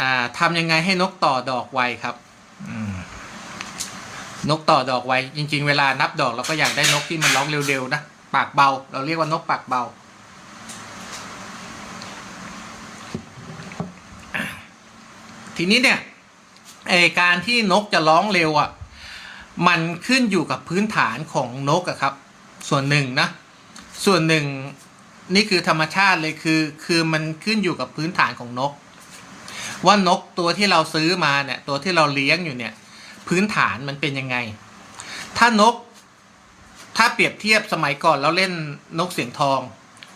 อ่าทำยังไงให้นกต่อดอกไวครับอืมนกต่อดอกไวจริง ๆ เวลานับดอกเราก็อยากได้นกที่มันร้องเร็วๆนะปากเบา เราเรียกว่านกปากเบา ทีนี้เนี่ยไอการที่นกจะร้องเร็วอะ มันขึ้นอยู่กับพื้นฐานของนกอะครับ ส่วนหนึ่งนะ ส่วนหนึ่งนี่คือธรรมชาติเลยคือ คือมันขึ้นอยู่กับพื้นฐานของนก ว่านกตัวที่เราซื้อมาเนี่ยตัวที่เราเลี้ยงอยู่เนี่ย พื้นฐานมันเป็นยังไง ถ้านก ถ้าเปรียบเทียบสมัยก่อนเราเล่นนกเสียงทอง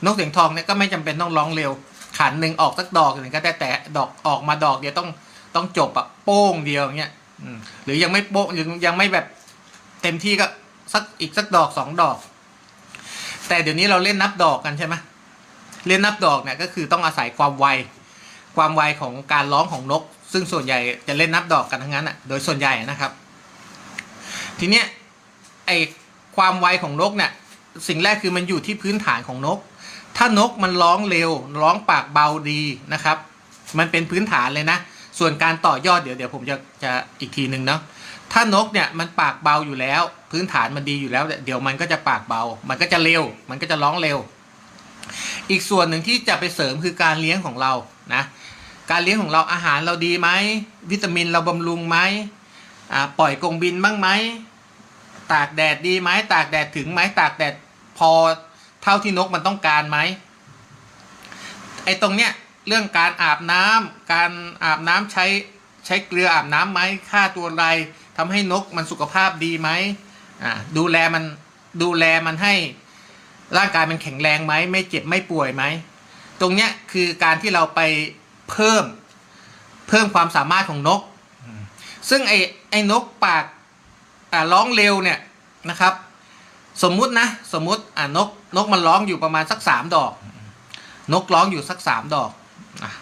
นกเสียงทองเนี่ยก็ไม่จำเป็นต้องร้องเร็ว ขันหนึ่งออกสักดอกหนึ่งก็ได้แต่ดอกออกมาดอกเดียวต้องต้องจบอะโป้งเดียวเงี้ยหรือยังไม่โป้งหรือยังไม่แบบเต็มที่ก็สักอีกสักดอกสองดอก แต่เดี๋ยวนี้เราเล่นนับดอกกันใช่ไหมเล่นนับดอกเนี่ยก็คือต้องอาศัยความไว ความไวของการร้องของนก ซึ่งส่วนใหญ่จะเล่นนับดอกกันทั้งนั้นอะโดยส่วนใหญ่นะครับ ทีเนี้ยไอความไวของนกเนี่ยสิ่งแรกคือมันอยู่ที่พื้นฐานของนก ถ้านกมันร้องเร็ว ร้องปากเบาดีนะครับ มันเป็นพื้นฐานเลยนะ ส่วนการต่อยอดเดี๋ยวเดี๋ยวผมจะจะอีกทีหนึ่งเนาะถ้านกเนี่ยมันปากเบาอยู่แล้ว พื้นฐานมันดีอยู่แล้ว เดี๋ยวมันก็จะปากเบา มันก็จะเร็ว มันก็จะร้องเร็ว อีกส่วนหนึ่งที่จะไปเสริมคือการเลี้ยงของเรานะ การเลี้ยงของเราอาหารเราดีไหมวิตามินเราบำรุงไหมปล่อยกรงบินบ้างไหมตากแดดดีไหมตากแดดถึงไหมตากแดดพอเท่าที่นกมันต้องการไหมไอ้ตรงเนี้ยเรื่องการอาบน้ำการอาบน้ำใช้ใช้เกลืออาบน้ำไหมค่าตัวอะไรทำให้นกมันสุขภาพดีไหมอ่าดูแลมันดูแลมันให้ร่างกายมันแข็งแรงไหมไม่เจ็บไม่ป่วยไหมตรงเนี้ยคือการที่เราไป เพิ่มเพิ่มความสามารถของนก ซึ่งไอ้ไอ้นกปากอ่าร้องเร็วเนี่ยนะครับ สมมุตินะสมมุติอ่านกนกมันร้องอยู่ประมาณสักสามดอก นกร้องอยู่สักสามดอกอะ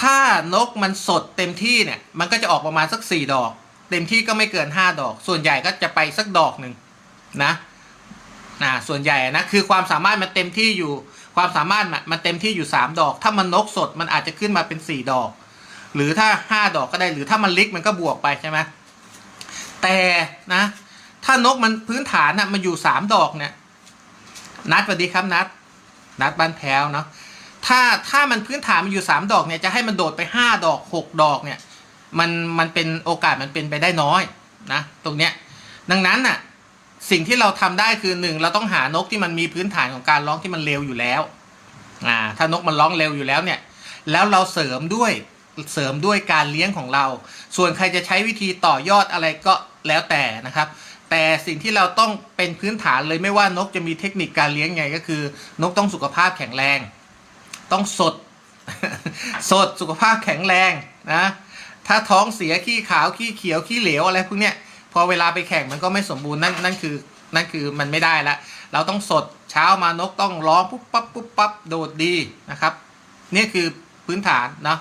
ถ้านกมันสดเต็มที่เนี่ยมันก็จะออกประมาณสักสี่ดอก เต็มที่ก็ไม่เกินห้าดอก ส่วนใหญ่ก็จะไปสักดอกหนึ่งนะนะส่วนใหญ่นะคือความสามารถมันเต็มที่อยู่ ความสามารถมันเต็มที่อยู่สามดอก ถ้ามันนกสดมันอาจจะขึ้นมาเป็นสี่ดอก หรือถ้าห้าดอกก็ได้หรือถ้ามันลิกมันก็บวกไปใช่ไหมแต่นะ ถ้านกมันพื้นฐานนะมันอยู่สามดอกเนี่ย นัดสวัสดีครับนัด นัดบ้านแพ้วเนาะถ้าถ้ามันพื้นฐานมันอยู่สามดอกเนี่ยจะให้มันโดดไปห้าดอกหกดอกเนี่ย มันมันเป็นโอกาสมันเป็นไปได้น้อยนะ ตรงเนี้ยดังนั้นน่ะ สิ่งที่เราทำได้คือหนึ่งเราต้องหานกที่มันมีพื้นฐานของการร้องที่มันเร็วอยู่แล้วอ่าถ้านกมันร้องเร็วอยู่แล้วเนี่ย แล้วเราเสริมด้วยเสริมด้วยการเลี้ยงของเรา ส่วนใครจะใช้วิธีต่อยอดอะไรก็แล้วแต่นะครับ แต่สิ่งที่เราต้องเป็นพื้นฐานเลยไม่ว่านกจะมีเทคนิคการเลี้ยงไงก็คือ นกต้องสุขภาพแข็งแรง ต้องสด สดสุขภาพแข็งแรงนะถ้าท้องเสียขี้ขาวขี้เขียวขี้เหลวอะไรพวกเนี้ย พอเวลาไปแข่งมันก็ไม่สมบูรณ์นั่นนั่นคือนั่นคือมันไม่ได้ละเราต้องสดเช้ามานกต้องร้องปุ๊บปั๊บปุ๊บปั๊บโดดดีนะครับ นี่คือพื้นฐานเนาะ